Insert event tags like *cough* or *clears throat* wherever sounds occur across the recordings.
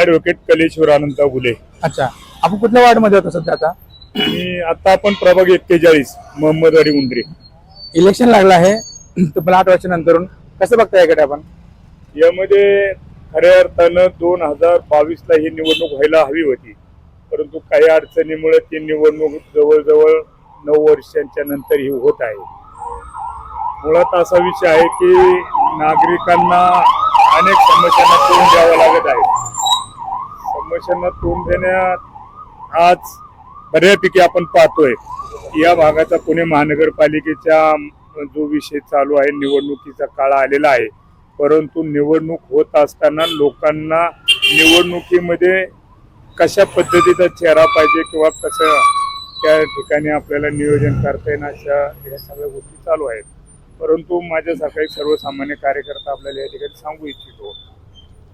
Advocate Kaleshwar आनंद गुले अच्छा. आपण कुठल्या वार्डमध्ये होतो सध्या आता? आणि आता आपण प्रभाग एक्केचाळीस मोहम्मदवाडी उंदरी इलेक्शन लागलं आहे. तुम्हाला आठ वर्षानंतरून कसं बघता याकडे आपण? यामध्ये खऱ्या अर्थानं दोन हजार बावीस ला ही निवडणूक व्हायला हवी होती. परंतु काही अडचणीमुळे ती निवडणूक जवळजवळ नऊ वर्षांच्या नंतर ही होत आहे. मुळात असा विषय आहे की नागरिकांना अनेक समस्यांना तोंड द्यावं लागत आहे. समस्यांना तोंड देण्यात आज बऱ्यापैकी आपण पाहतोय या भागाचा पुणे महानगरपालिकेच्या जो विषय चालू आहे निवडणुकीचा काळ आलेला आहे. परंतु निवडणूक होत असताना लोकांना निवडणुकीमध्ये कशा पद्धतीचा चेहरा पाहिजे किंवा कसं त्या ठिकाणी आपल्याला नियोजन करता येईल अशा या सगळ्या गोष्टी चालू आहेत. परंतु माझ्यासारखा एक सर्वसामान्य कार्यकर्ता आपल्याला या ठिकाणी सांगू इच्छितो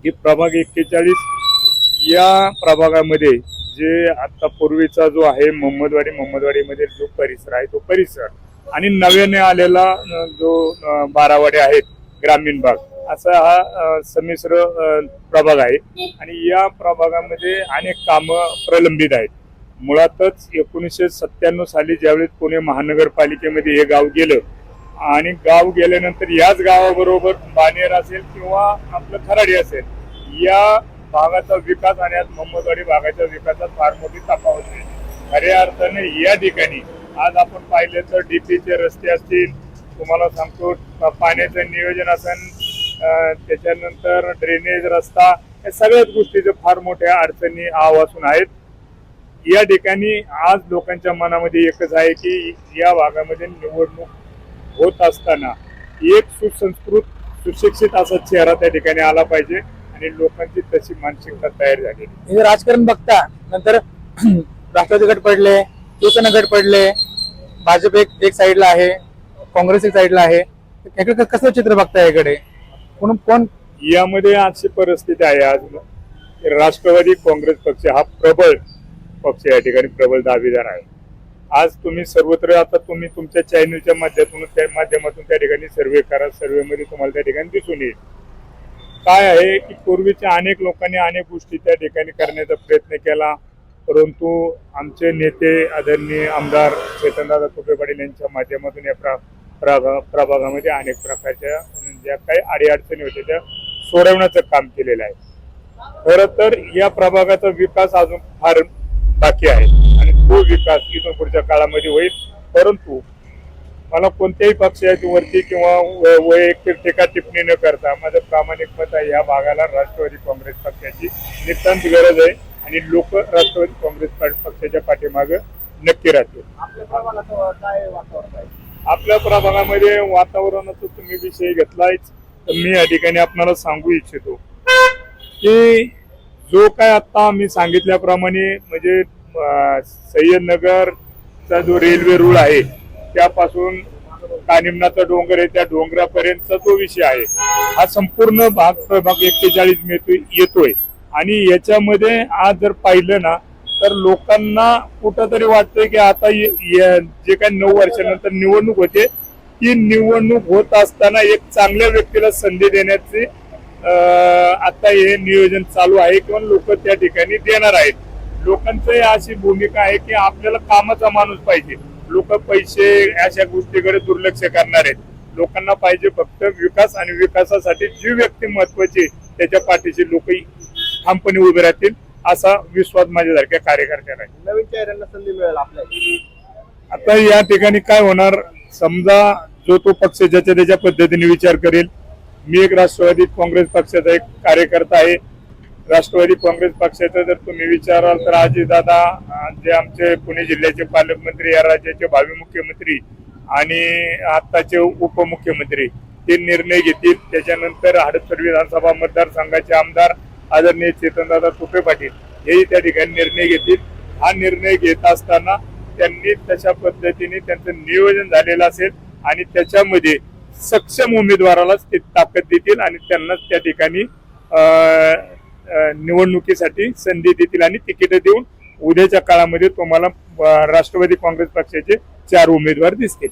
की प्रभाग एक्केचाळीस या प्रभागामध्ये जे आता पूर्वीचा जो आहे मोहम्मदवाडी मोहम्मदवाडीमध्ये जो परिसर आहे तो परिसर आणि नव्याने आलेला जो बारावाडे आहेत ग्रामीण भाग असा हा संमिश्र प्रभाग आहे. आणि या प्रभागामध्ये अनेक कामं प्रलंबित आहेत. मुळातच एकोणीसशे सत्त्याण्णव साली ज्यावेळी पुणे महानगरपालिकेमध्ये हे गाव गेलं आणि गाव गेल्यानंतर याच गावाबरोबर बानेर असेल किंवा आपलं खराडी असेल या भागाचा विकास आणि आज मोहम्मदवाडी भागाच्या विकासात फार मोठी तफावत आहे. खऱ्या अर्थाने या ठिकाणी आज आपण पाहिले तर डीपीचे रस्ते असतील. तुम्हाला सांगतो पाण्याचं नियोजन असेल त्याच्यानंतर ड्रेनेज रस्ता या सगळ्याच गोष्टीचे फार मोठ्या अडचणी आवासून आहेत. या ठिकाणी आज लोकांच्या मनामध्ये एकच आहे की या भागामध्ये निवडणूक होत असताना एक सुसंस्कृत सुशिक्षित असा चेहरा त्या ठिकाणी आला पाहिजे. आणि लोकांची तशी मानसिकता तयार झालेली हे राजकारण बघता नंतर *clears throat* राष्ट्रवादी गट पडले शिवसेना गट पडले भाजप एक एक साईडला आहे काँग्रेस एक साईडला आहे. याकडे कसं चित्र बघता याकडे? कोण कोण यामध्ये अशी परिस्थिती आहे आज. राष्ट्रवादी काँग्रेस पक्ष हा प्रबळ पक्ष या ठिकाणी प्रबळ दावेदार आहे. आज तुम्ही सर्वत्र आता तुम्ही तुमच्या चॅनलच्या माध्यमातून त्या माध्यमातून त्या ठिकाणी सर्वे करा. सर्वेमध्ये तुम्हाला त्या ठिकाणी दिसून येईल. काय आहे की पूर्वीच्या अनेक लोकांनी अनेक गोष्टी त्या ठिकाणी करण्याचा प्रयत्न केला. परंतु आमचे नेते आदरणीय आमदार चेतनदादा कुपे पाटील यांच्या माध्यमातून या प्रा प्रभा- प्रभागामध्ये अनेक प्रकारच्या ज्या काही अडीअडचणी होत्या त्या सोडवण्याचं काम केलेलं आहे. खरं तर या प्रभागाचा विकास अजून फार बाकी आहे. आणि तो विकास इथून पुढच्या काळामध्ये होईल. परंतु मला कोणत्याही पक्षाच्या वरती किंवा व- वैयक्तिक टीका टिप्पणी न करता माझं प्रामाणिक मत आहे या भागाला राष्ट्रवादी काँग्रेस पक्षाची नितांत गरज आहे आणि लोक राष्ट्रवादी काँग्रेस पक्षाच्या पाठीमागे नक्की राहतील. आपल्या प्रभागामध्ये वातावरणाचा तुम्ही विषय घेतलायच तर मी या ठिकाणी आपल्याला सांगू इच्छितो की जो काय आता मी सांगितल्याप्रमाणे म्हणजे सय्यदनगरचा जो रेल्वे रूळ आहे त्यापासून कानिमनाचा डोंगर आहे त्या डोंगरापर्यंतचा जो विषय आहे हा संपूर्ण भाग प्रभाग एक्केचाळीस मिळतोय येतोय. आणि याच्यामध्ये आज जर पाहिलं ना तर लोकांना कुठंतरी वाटतंय की आता जे काही नऊ वर्षानंतर निवडणूक होते ती निवडणूक होत असताना एक चांगल्या व्यक्तीला संधी देण्याचे आता हे नियोजन चालू आहे किंवा लोक त्या ठिकाणी देणार आहेत. लोकांची अशी भूमिका आहे की आपल्याला कामाचा माणूस पाहिजे. लोक पैसे अशा गोष्टीकडे दुर्लक्ष करणार आहेत. लोकांना पाहिजे फक्त विकास आणि विकासासाठी जी व्यक्ती महत्वाची त्याच्या पाठीशी लोक ठामपणे उभे राहतील असा विश्वास माझ्यासारख्या कार्यकर्त्यांना आहे. नवीन चेहऱ्यांना संधी मिळेल आपल्याला. आता या ठिकाणी काय होणार समजा जो तो पक्ष ज्याच्या त्याच्या पद्धतीने विचार करेल मी एक राष्ट्रवादी काँग्रेस पक्षाचा एक कार्यकर्ता आहे राष्ट्रवादी काँग्रेस पक्षाचा जर तुम्ही विचाराल तर अजितदादा दादा जे आमचे पुणे जिल्ह्याचे पालकमंत्री या राज्याचे भावी मुख्यमंत्री आणि आताचे उपमुख्यमंत्री ते निर्णय घेतील. त्याच्यानंतर हडपसर विधानसभा मतदारसंघाचे आमदार आदरणीय चेतनदादा तुपे पाटील हेही त्या ठिकाणी निर्णय घेतील. हा निर्णय घेत असताना त्यांनी तशा पद्धतीने त्यांचं नियोजन झालेलं असेल आणि त्याच्यामध्ये सक्षम उमेदवारालाच ते ताकद देतील आणि त्यांनाच त्या ठिकाणी अं, निवडणुकीसाठी संधी देतील आणि तिकीट देऊन उद्याच्या काळामध्ये तुम्हाला राष्ट्रवादी काँग्रेस पक्षाचे चार उमेदवार दिसतील.